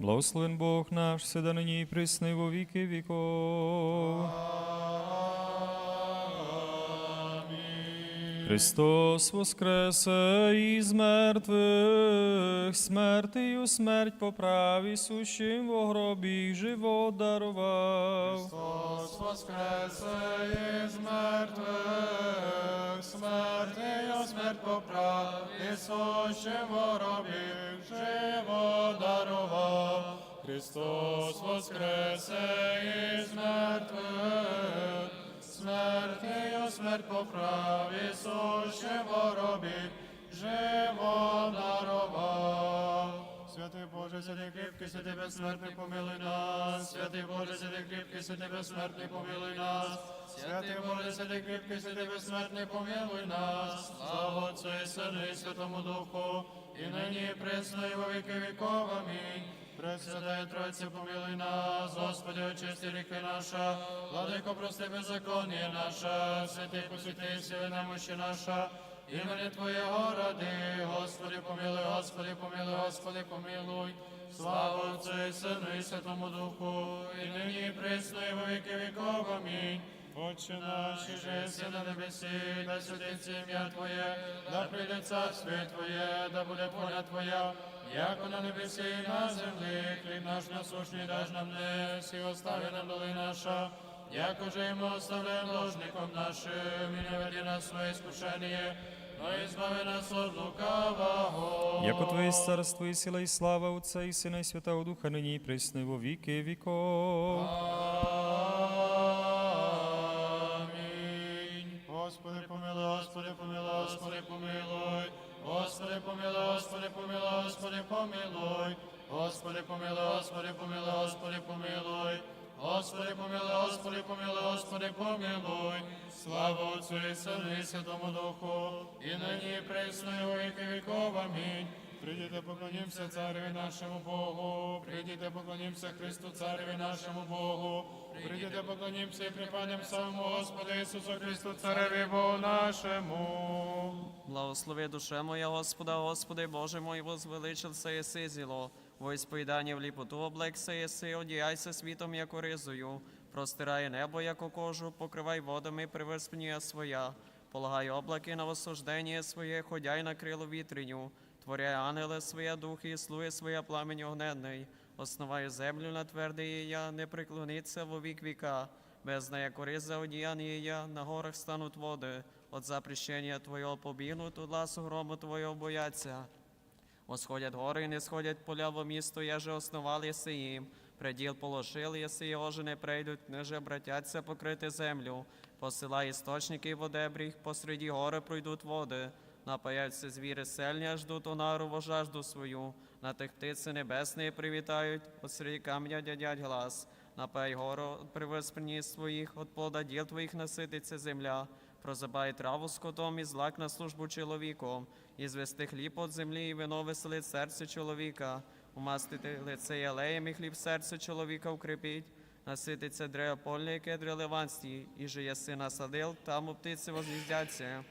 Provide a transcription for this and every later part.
Благословен Бог наш, седа нині і присни во віки віков. Христос воскресе із мертвих, смертію смерть поправ і сущим во гробі живот дарував. Христос воскресе із мертвих, смертію смерть поправ, Ісуще воробі, живо дарував. Христос воскресе із мертвих, смертію смерть поправ, безсмертний, помилуй нас. Святий Боже, святий кріпкий, святий безсмертний, помилуй нас. Святий Боже, святий кріпкий, святий безсмертний, помилуй нас. Слава Отцю і Сину і Святому Духу, і нині і присно, і во віки віков. Амінь. Пресвятая Тройця, помилуй нас, Господи, очисти ріки наша, владико, прости беззаконня наша, святий посвяти, сили немощі наша, імені Твоєго ради, Господи, помилуй, Господи, помилуй, Господи, помилуй. Слава Отцю і Сину і Святому Духу, і нині присно, і во віки віков. Амінь. Отче наш, і жеси на небесі, да святиться ім'я Твоє, да прийде царствие Твоє, да буде воля Твоя, як на небесі і на землі, хліб наш насущний даж нам днес, і остави нам доли наша, як уже і ми должником нашим, і не веди нас своє искушення, но избави нас от лукавого. Яко Твоє царство і сила і слава Отця і Сина і Святого Духа, нині і присни во віки віков. Амінь. Господи, помилуй, Господи, помилуй, Господи, помилуй. Господи, помилуй, Господи, помилуй, Господи, помилуй. Господи, помилуй, Господи, помилуй, Господи, помилуй. Господи, помилуй, Господи, помилуй, Господи, помилуй. Слава Отцю і Сину і Святому Духу, і нині і присно, і віки віков. Амінь. Прийдіте, поклонімося цареві нашому Богу, прийдіте, поклонімося Христу, цареві нашому Богу, прийдіте, поклонімося і припадемо самому Господу Ісусу Христу, цареві Богу нашому. Благослови душе моя Господа, Господи Боже мой, возвеличився єси зіло, во в ліпоту облекся єси, одіяйся світом, яко ризою, простирай небо, яко кожу, покривай водами привиспнія своя, полагай облаки на осуждення своє, ходяй на крило вітриню, творяй ангели своє духи, і слуги своє пламень огненний, основаю землю на твердий я, не приклониться во вік віка, бездна як ориза одіяння я, на горах стануть води, от запрещення Твоєго побігнуть, от ласу грому Твоєго бояться. Восходять гори не сходять поля во місто, я же основал єси їм. Преділ положили, єси його же не прийдуть, неже братяться покрити землю. Посилай істочники в одебріх, посереді гори пройдуть води. Напаяться звіри сельні, аж ждуть онару во жажду свою. На тих птиці небесні привітають, посеред камня дядять глас. Напай гору при виспренні своїх, от плода діл твоїх насититься земля. Прозабай траву скотом і злак на службу чоловіком, і звести хліб от землі, і вино веселить серце чоловіка, умастити лице ялеєм, і хліб серце чоловіка укріпіть, насититься древо польне, яке дрелеванстві, і же єси насадил, там у птиці воз'їздяться.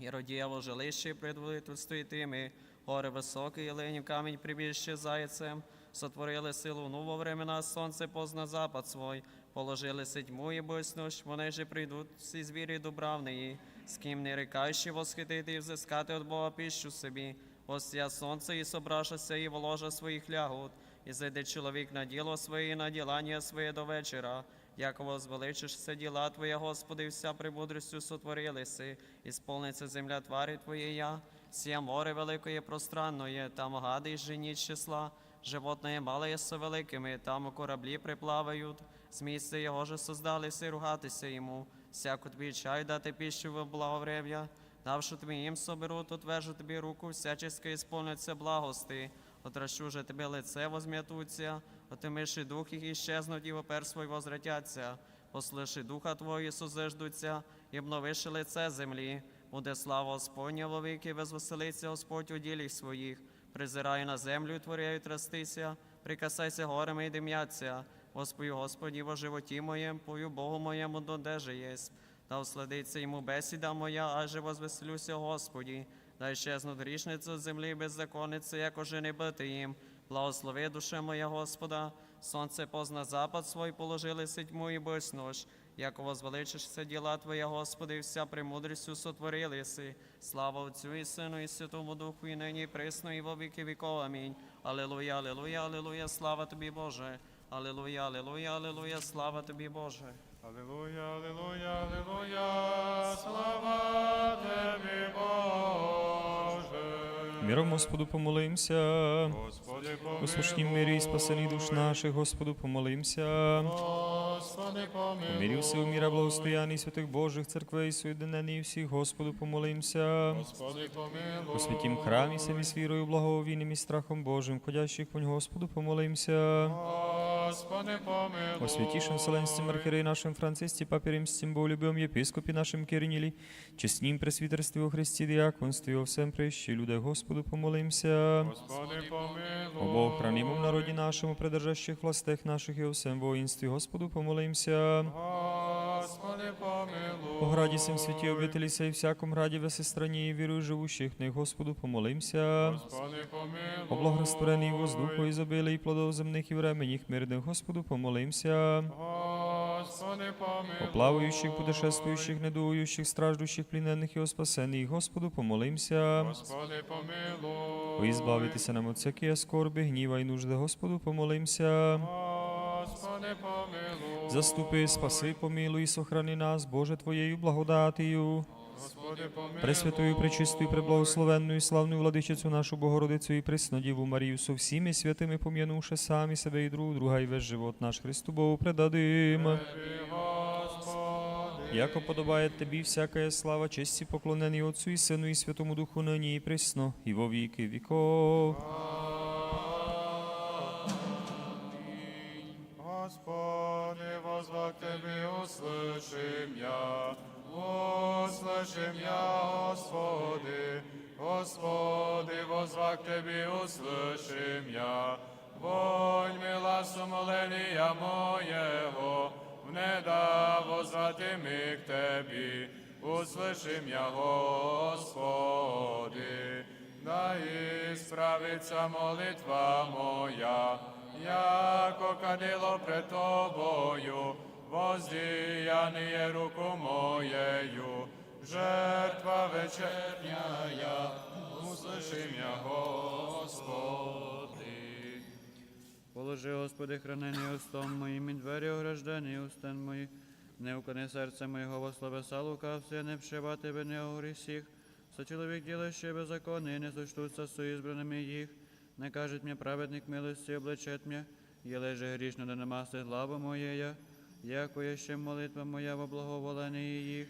І родіяло жилище предволиту стоїтими, гори високі, єленів камінь прибіжче зайцем, сотворили силу ну во времена, сонце позна запад свой, положили седьму і боснощ, вони же прийдуть всі звірі добравної, з ким не рекаючи восхитити і взискати від Бога піщу собі, Осія сонце і собрашася, і воложа своїх лягут, і зайде чоловік на діло своє, і на ділання своє до вечора, як возвеличишся діла Твоя, Господи, вся премудрістю сотворилися, і сповниться земля твари Твоєя, сія море великое пространное, там гади й жені числа, животне мале со великими, там кораблі приплавають, з місця його же создалися і ругатися йому, всяку тобі чай дати піщу в благоврев'я, давши тобі їм соберуть, отвержу тобі руку, всячески ісполниться благости, отращу же тебе лице возм'ятуться, отимиши дух їх іщезнуть, і вопер свой возвратяться, послиши духа Твої созиждуться, і обновиши лице землі, буде слава Господня во віки, возвеселиться Господь у діліх своїх, призирай на землю, творяють трастися, прикасайся горами і дим'яться, Господи, Господі, во животі моєм, пою Богу моєму, додеже єсть. Та усладиться йому бесіда моя, аже возвеселюся, Господі, да щезнуть грішницю землі беззаконниці, як уже не бити їм, Благослови душе моя Господа, сонце позна запад свой, положили тьму і безнож. Яко возвеличишся діла Твоя, Господи, вся премудрістю сотворили си. Слава Отцю і Сину, і Святому Духу, і нині, і присно, і во віки віков. Амінь. Алілуя, алілуя, алілуя, слава Тобі, Боже. Алілуя, алілуя, алілуя, слава Тобі, Боже. Алілуя, алілуя, алілуя, слава Тебе, Боже. Миром Господу помолимся. Господи, помилуй. У мирі і спасені душ наших, Господу помолимся. Господи, помилуй. У мирі всього міра благостояння святих Божих церквей, соєдинені всіх, Господу помолимся. Господи, помилуй. У святім храмі самі з вірою, благовійним і страхом Божим, ходящих по Господу помолимся. Господи, помилуй. О святейшем Вселенском архиерее нашем Франциске, Папе Римским, Боголюбем, епископе нашим Кирниле, честним пресвитерстве во Христе, диаконстве, о всем прещи, люди Господу помолимся. Господи, помилуй. О Бог, Богохранимом народе нашему, придержащих властях наших и о всем воинстве, Господу помолимся. Господи, помилуй. О граді сим святі обителі сей всяком граді во страні і вірую живущих, них Господу помолимся. Господи, помилуй. О благорастворенні воздуху, ізобилі і плодов земних і временних мирних, Господу помолимся. Господи, помилуй. О плавающих, путешествующих, недугующих, страждущих, плененных и о спасенных, Господу помолимся. Господи, помилуй. О избавитеся нам от всякие скорби, гніва і нужди, Господу помолимся. Помилуй. Заступи, спаси, помилуй, сохрани нас, Боже Твоєю благодатію. Пресвятою, пречистою, преблагословенною, і славною владичицю нашу Богородицю і Преснодіву Марію со всіми святими пом'янувши самі себе і друг друга, і весь живот наш Христу Богу предадим. Яко подобає тобі всякая слава, честь і поклонені Отцу і Сину і Святому Духу нині і присно, і во віки віков. Господи, возвах Тебе услышим я, услышим я, Господи, Господи, возвах Тебе услышим я, вонь мила сумоления моего, внеда возвати ми к Тебе, услышим я, Господи, да исправится молитва моя, яко кадило пред Тобою, воздіяние руку моєю, жертва вечерняя, услыши меня, Господи. Положи, Господи, хранені устом моїм, і двері ограждені устан мої. Не уклони серце моєго во словеса лукавстві, не вшива тебе не у грісіх. Со чоловік ділище беззаконний, не сочтуться з избранными їх. Не кажуть мені праведник милості облечет м'я, єле же грішно да намасти глава моєя, яко є ще молитва моя во благоволенні їх.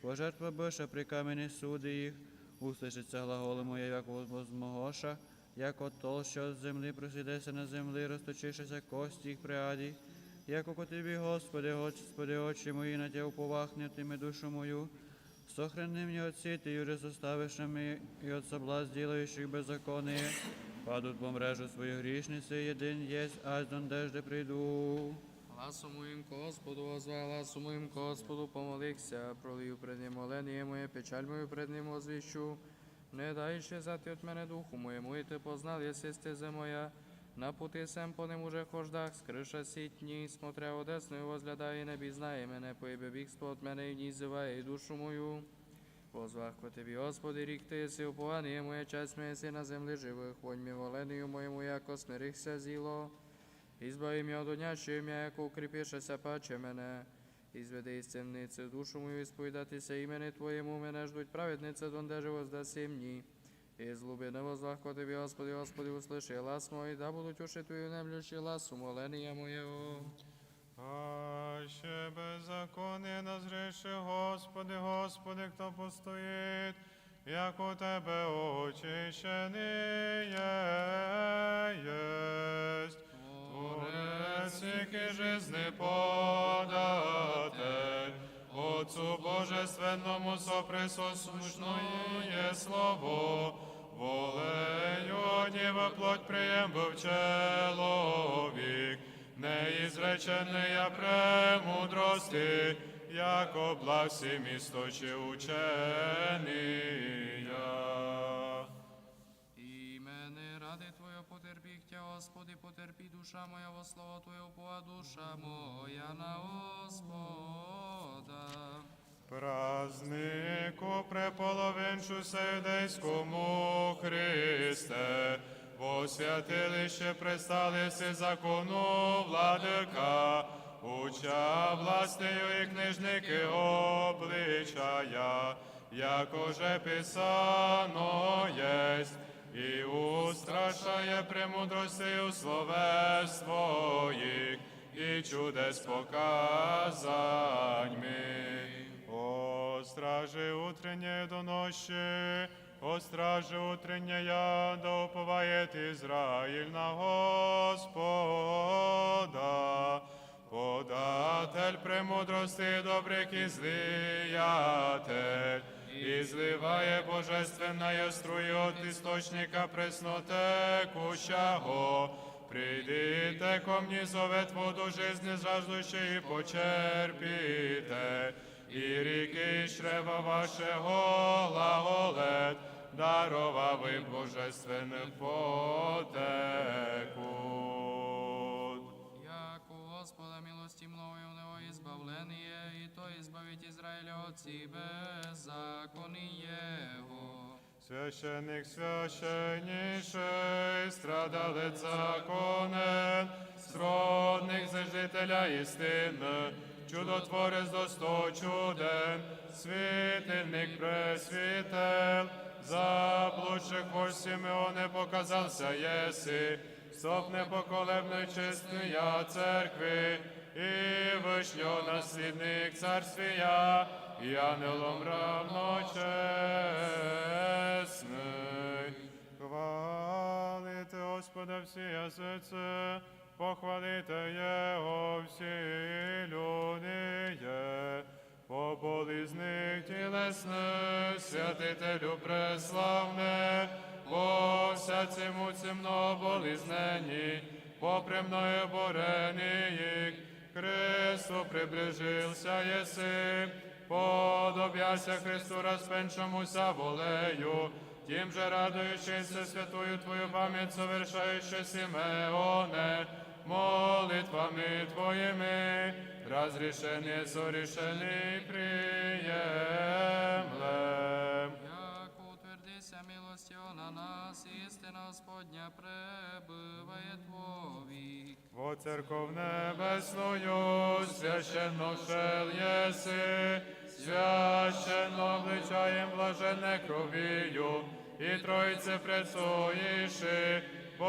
Пожертва биша при камені суди їх, услышиться глаголи моє, як возмогоша, як от толще от землі просідеться на землі, розточишися кості їх приаді. Як у тобі, Господи, Господи, очі мої, на Тя уповахне, Тими душу мою. Сохрани мне от сети, юже составившими и от соблазн делающих беззаконие. Падут во мрежу свою грішниці, єдин єсть, аж дондежде прийду. Гласу моїм Господу, возвай гласу моїм Господу, помолився, пролию пред ним моление моє, печаль мою пред ним возвіщу. Не дай щезати от мене духу моєму, і ти познал, єси стезе моя. На пути сем по ним уже хождах, скриша сітні, смотря одесною возглядає, не бізнає мене, поїбе бігство от мене і ні зиває і душу мою. Возвах ко тобі, Господи, рік ти єси уповання моя, часть моя єси на землі живих, вонь мі воленою моєму, яко смирихся зіло. Ізбави м'я од онящої м'я, яко укріпішеся паче мене. Ізведи із темниці душу мою, ісповідатися імені Твоєму, мене ждуть праведнице, донде живо здаси мені. І злуби не возвах ко Тобі, Господи, Господи, услиши глас мой, да будуть уши Твої немлющі глас, умолення моєго. А ще беззаконие назріши, Господи, Господи, хто постоїть, як у Тебе очищені єсть. Творець, який жизни податель, Отцу Божественному соприсосущное Слово, волею Діва плоть приєм був чоловік, неізречений премудрости, як облак всім істочі учений. Імени ради Твоє потерпіхтя, Господи, потерпі душа моя, во слово Твоє упова душа моя на Господа. Празнику преполовинчу юдейському Христе, во святилище присталися закону владика, уча властею і книжники обличая, якоже писано єсть, і устрашає премудростю словес Твоїх, і чудес показаньми. О, стражи утреннее до ночи, о стражи утренняя, да уповает Израиль на Господа. Податель премудрости добрых излиятель, изливая божественная струю от источника преснотекущего, Придите ко мне, зовет воду жизни жаждущей, и почерпите, и реки чрева вашего глаголет, даровавы божественных потекут. Яко у Господа милости мною у него избавление, и то избавить Израиля от себе законы его. Священник священнейший, страдалец законен, сродник зажителя истины, чудотворец до сто чуден, світильник пресвітел, заблудших вождь Симеоне показався єси, стоп непоколебної чесния церкви, і вишньо наслідник царствія, і ангелом равночесний. Хвалите Господа всі язиці, похвалите Його всі люди є. Поболи з них тілесне, святителю преславне, по всяцему цемно болезнені, попри мною борені їх, Христу приближився єси, подобяся Христу распенчомуся волею, тим же радуючися святую Твою пам'ять, совершаючи Симеоне, молитвами Твоїми, разрешение сорешений приемлем. Яко утвердися милостью на нас, істина Господня пребывает вовік. Во церков небесную священно шел еси, священно обличаем блаженне кровію, і Тройце предсоїши, по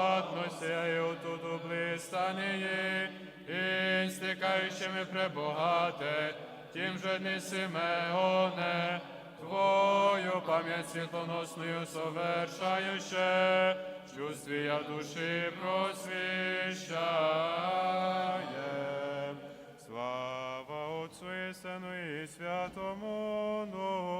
атмосферу тут блистанії, і стикаючими пребогате, тим же не Симеоне, Твою пам'ять світлоносною совершающе, чувствія душі просвіщає. Слава Отцу і Сину і Святому Духу,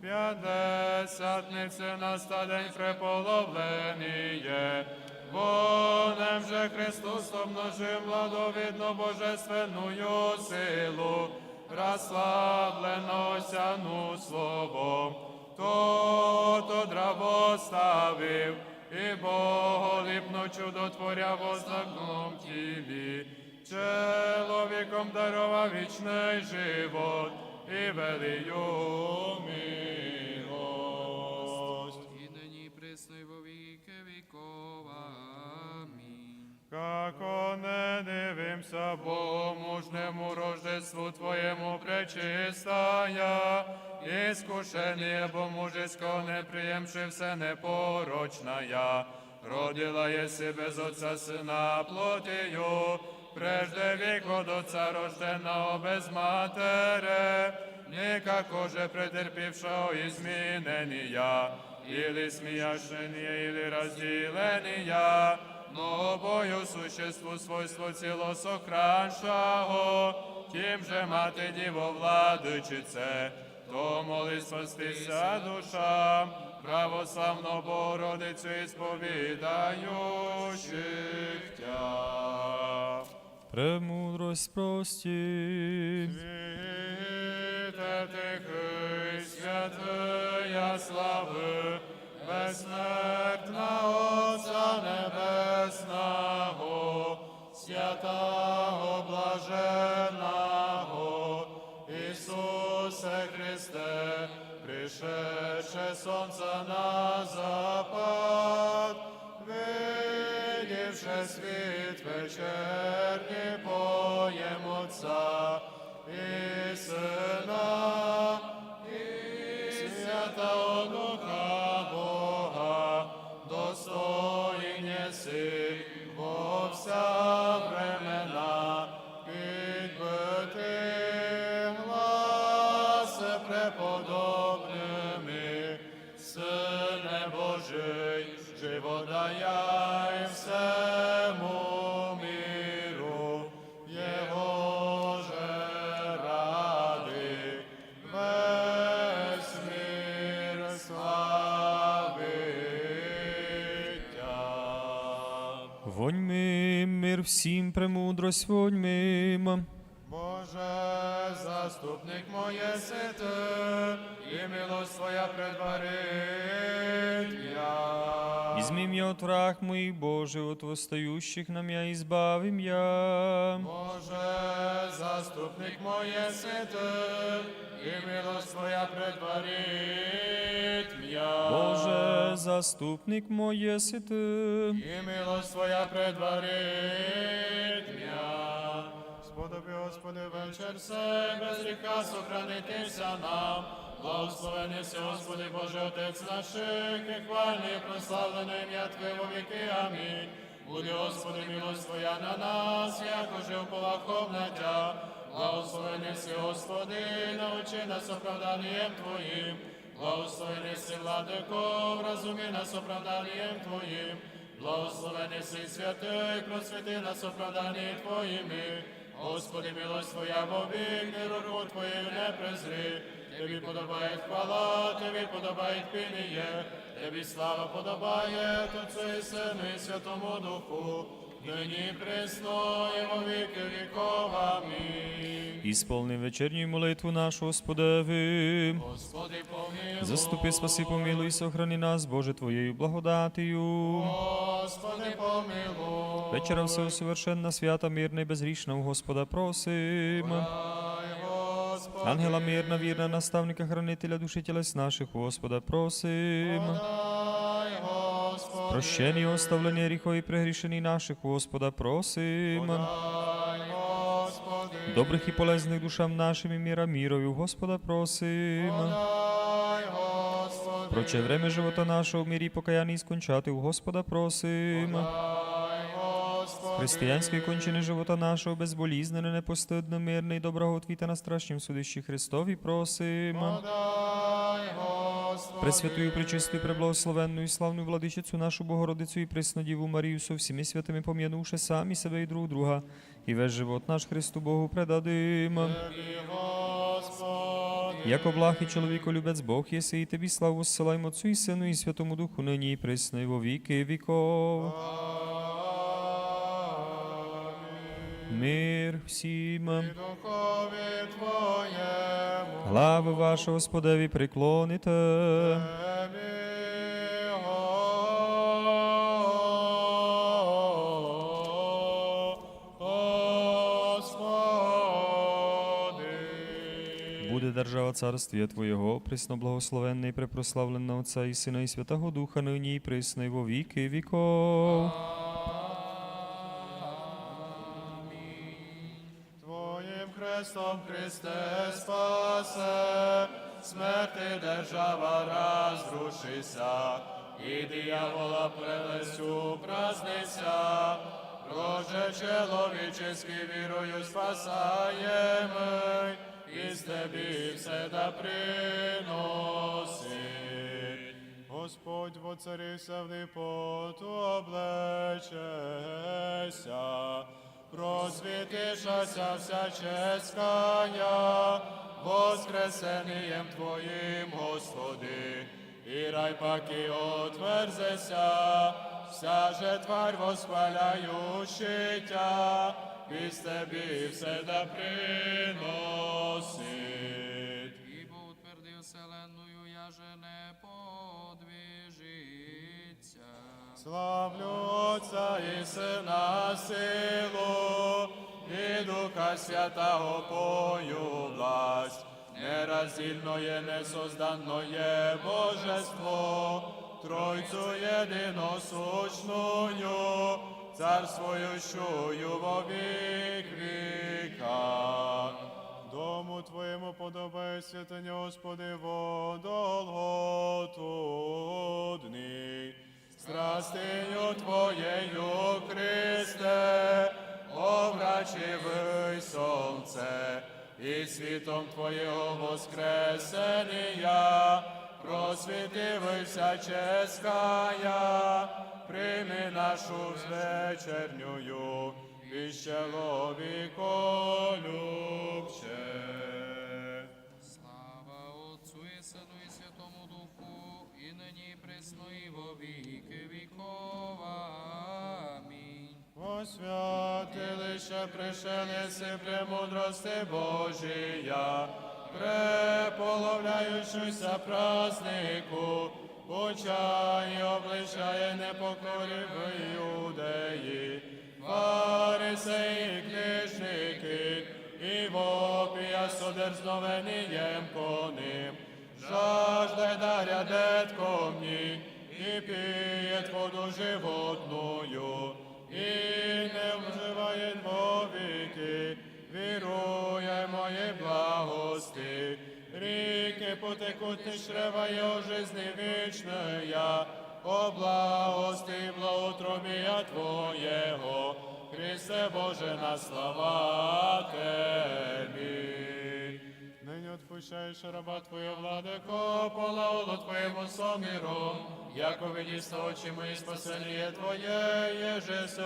п'ятдесятниці на стадень преполовленіє, Вонем же Христос обмножив владовідно божественную силу, розслаблено ну словом, то драво ставив, і Боголіпно чудотворя в ознаком тілі, чоловіком дарував вічний живот і велию милость. І нині присно і віки віков. Амінь. Како не дивимся Богу мужнему рождеству Твоєму пречистая, іскушення бо мужесько не приємши все непорочная, родила єси без отца сина плотію, прежде вік от отца рожденого без матере, никако же претерпівшого изменения, или сміяшення, или розділення, но бою существу свойство ціло сохраншого, тим же мати діво владичице, то моли спастися душам, православно Богородицю ісповідаючих тя. Премудрость прости. Світе тихий, святая слави, безсмертна Отця Небесного, святого блаженого, Ісусе Христе, пришедше сонця на запад, видівши світ вечерній Hafsa Воньми, мир всім, премудрость воньми. Боже, заступник моє сити, і милость Твоя предварить я. Изми меня от враг моих, Боже, от восстающих на меня избави меня. Боже, заступник моє сити, і милость Твоя предварить я. Боже, заступник мой еси ты. і милость Твоя предварить м'я. Сподоби, Господи, вечір сей, без гріха сохранитися нам. Благословений си, Господи, Боже, Отець наших, і хвальний, і прославлений ім'я Твоє во віки. Амінь. Буде, Господи, милость Твоя на нас, як ожив полахом на Тя. Благословений си, Господи, научи нас оправданням Твоїм. Благословений си, владико, вразумі нас оправданням Твоїм. Благословений си, святий, просвіти нас оправданні Твоїми. Господи, милость Твоя вовік, не руку Твою не презри. Тобі подобає хвала, Тобі подобає пініє, Тобі слава подобає Отцю і Сину і Святому Духу, нині і во віки віков. Амінь. Исполни вечернюю молитву нашу, Господеви. Господи, помилуй. Заступи, спаси, помилуй, сохрани нас, Боже, Твоєю благодатію. Господи, помилуй. Вечера все совершенна, свята, мирна і безгрішна у Господа просим. Ангела мирна, вірна, наставника, хранителя душі тілес наших, Господа просим. дай, Господи, Прощені, оставлені гріхов і прегрішені наших, Господа просим. Господи, Добрих і полезних душам нашим і міра мірові, у Господа просим. Проче время живота нашого в мірі покаянні скончати, у Господа просим. Християнської кончини живота нашого безболізнене, непостидне, мирне і доброго отвіта на страшнім судищі Христові просим. Пресвятую, пречистую, преблагословенную и славну владычицу нашу Богородицу и Преснодиву Марію со всеми святыми пом'янувши сами себе и друг друга, и весь живот наш Христу Богу предадим. Яко благ і чоловіколюбець Бог єси, і тобі славу зсилаємо Отцу і Сину і Святому Духу нині і во віки віков. Мир всім. І Духові Твоєму, Глави вашого Господеві приклоните. Тебі, Буде держава царствія Твоєго, присно благословенна і препрославлена Отця і Сина і Святого Духа, нині і присно і во віки віков. Твоїм хрестом Христе спасе, смерти держава розрушися, і диявола прелестю празднися, Боже человеческий вірою спасаємо, і з Тебі все да приносить. Господь воцарився в непоту облечеся, просвітишася вся ческання, воскресенням Твоїм, Господи, і рай паки отверзеся, вся же тварь восхваляющая, із тебе все да приносить. Славлю Отця і Сина силу, і Духа Святого пою власть, нераздільное, несозданное Божество, Тройцу єдиносущную, царствующую во вік віка. Дому Твоєму подобає святиня, Господи, водолготудний. Страстию Твоєю, Христе, обрачивий сонце, і світом Твоєго воскресення, просвітивий всяческая, прийми нашу вечернюю, і любче. Нині і во віки віков. Амінь. Освятилище пришелеси премудрости Божія, преполовляючися празднику, Учай обличає непокорі в іудеї, фарисеї, книжники, і вопія содерзновенієм по ним, жажде даря детко мені, і піє воду животную, і не вживає вовіки, вірує моє благости, ріки потекуть не шреває о жизни вічная, о благости і благотробія Твоєго, Христе Боже, на слава Тебі. Отпущаєш раба Твоя, владико, полауло Твоєму соміром, яко видісно очі мої спасення Твоє, єже се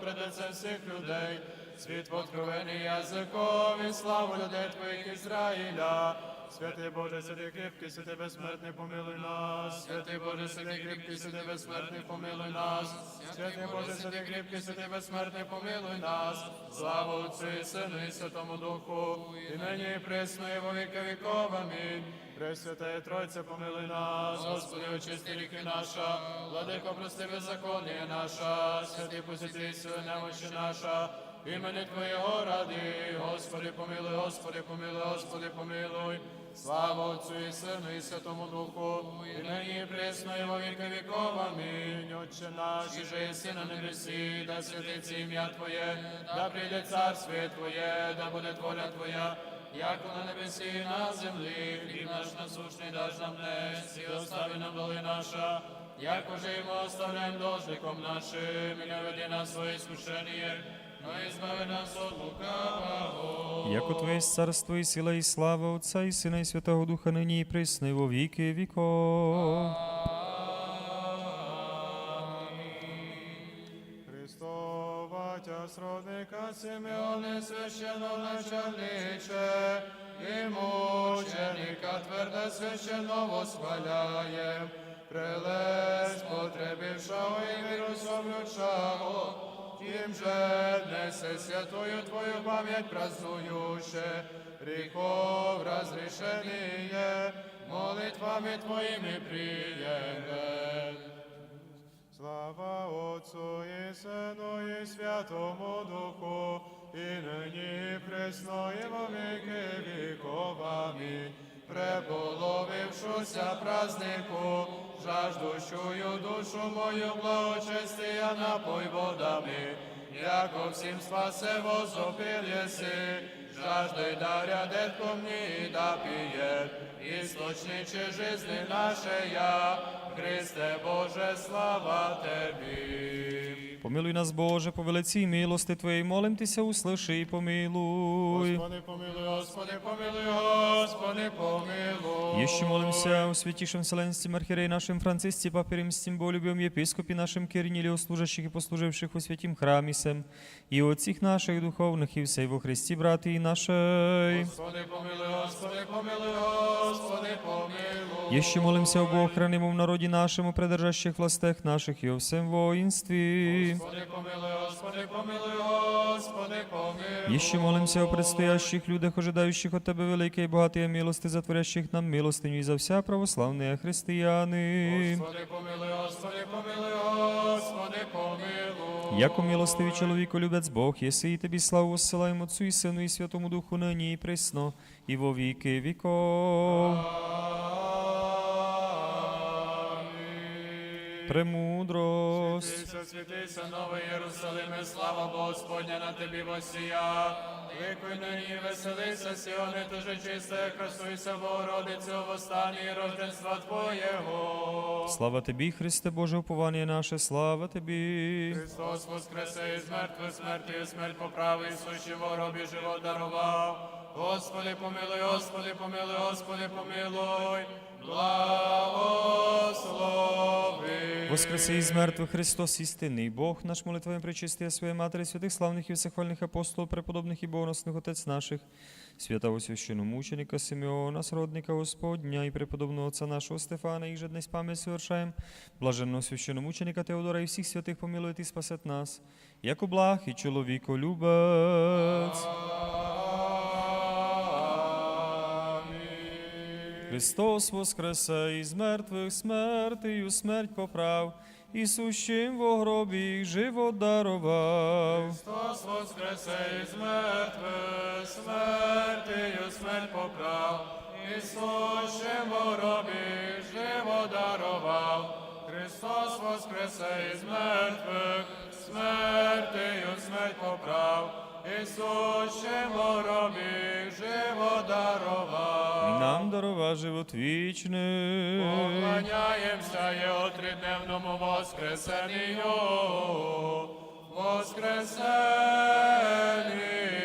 пред лицем всіх людей, світ откровений язикові, славу людей Твоїх Ізраїля. Святий Боже, святий кріпкий, святий безсмертний, помилуй нас. Святий Боже, святий кріпкий, святий безсмертний, помилуй нас. Святий Боже, святий кріпкий, святий безсмертний, помилуй нас. Слава Отцю і Сину і Святому Духу, і нині і присно, і во віки віков. Амінь. Пресвятая Тройця, помилуй нас, Господи, очисти ріки наша, владико, прости беззаконня наша, святий посвяти сили немощі наша, імені Твоєго ради, Господи, помилуй, Господи, помилуй, Господи, помилуй. Слава Отцю і Сину і Святому Духу, і нині і присно, і во віки віков. Амінь. Отче наш, і же єси на небесі, да святиться ім'я Твоє, да прийде царствіє Твоє, да буде воля Твоя, Яко на небесі і на землі, хліб наш насущний даж нам днес, і остави нам доли наша, яко же і ми оставляємо должником нашим, і не веди нас своє іскушення, Яко Твоє царство і сила, і слава Отця і Сина, і Святого Духа, нині і присно, і во віки віков. Христова тя сродника Симеоне священноначальниче, і мученика тверде священно восхваляє, прелесть потребившого і віру совлючого, тим же несе святую Твою пам'ять празднующе, гріхов разрешение, молитвами Твоїми приєме. Слава Отцу і Сину і Святому Духу, нині і пресно, і во віки віков. Преполовившуся празднику, жаждущую душу мою благочестия напой водами, яко всім спасе возопил єси, жаждой даря детко мені да піє, істочниче жизни нашея, Христе Боже, слава Тебі. Помилуй нас, Боже, по велиці милости Твоєї, молим Тися, услиши і помилуй. Господи, помилуй, Господи, помилуй, Господи, помилуй. Еще молимся о святейшем Вселенском архиерее нашим Франциске, Папе Римским, Болюбем, епископе нашим Кирниле, о служащих и послуживших во святім храмі сем, и от всіх наших духовних, и всей во Христі, брати і нашей. Господи, помилуй, Господи, помилуй, Господи, помилуй. Еще молимся об охранимом народе нашему, придержащих властях наших и о всем воинстве. Господи, помилуй, Господи, помилуй, Господи, помилуй. Еще молимся о предстоящих людях, ожидающих от Тебе великой и богатой милости, затворящих нам милостыню и за вся православные христианы. Господи, помилуй, Господи, помилуй, Господи, помилуй. Яко милостивый человеку любец Бог, если и Тебе славу воссылаем Отцу и Сыну и Святому Духу ныне и пресно, и во веки веков. Премудрость. Святися, святися, новий Єрусалиме, слава Господня на тобі восія. Викуй нині, веселися, сіони, туже чисте, красуйся, Богородицю, в останній рожденства Твоєго. Слава Тобі, Христе Боже, упование наше, слава Тобі. Христос воскресе із мертвих смерті, смерть поправи, і сущий в гробі живот дарував. Господи, помилуй, Господи, помилуй, Господи, помилуй. Воскреси из мертвых Христос, истинный Бог, наш молитвами пречистия Своей Матери, святых славных и всехвальных апостолов, преподобных и богоносных Отец наших, святого священномученика Симеона, сродника Господня и преподобного Отца нашего Стефана, их же днес память совершаем, блаженного священномученика Теодора и всех святых помилует и спасет нас, яко благ и человеколюбец. Христос воскресе із мертвих смертию смерть поправ, і сущим во гробі живот дарував. Христос воскресе із мертвих, смертію смерть поправ, Ісушем воробі живо дарував. Христос воскресе із мертвих, смертію смерть поправ, Ісус, чого живо дарував, нам дарова живот вічний. Поклоняємося Його тридневному воскресенню, воскресенню.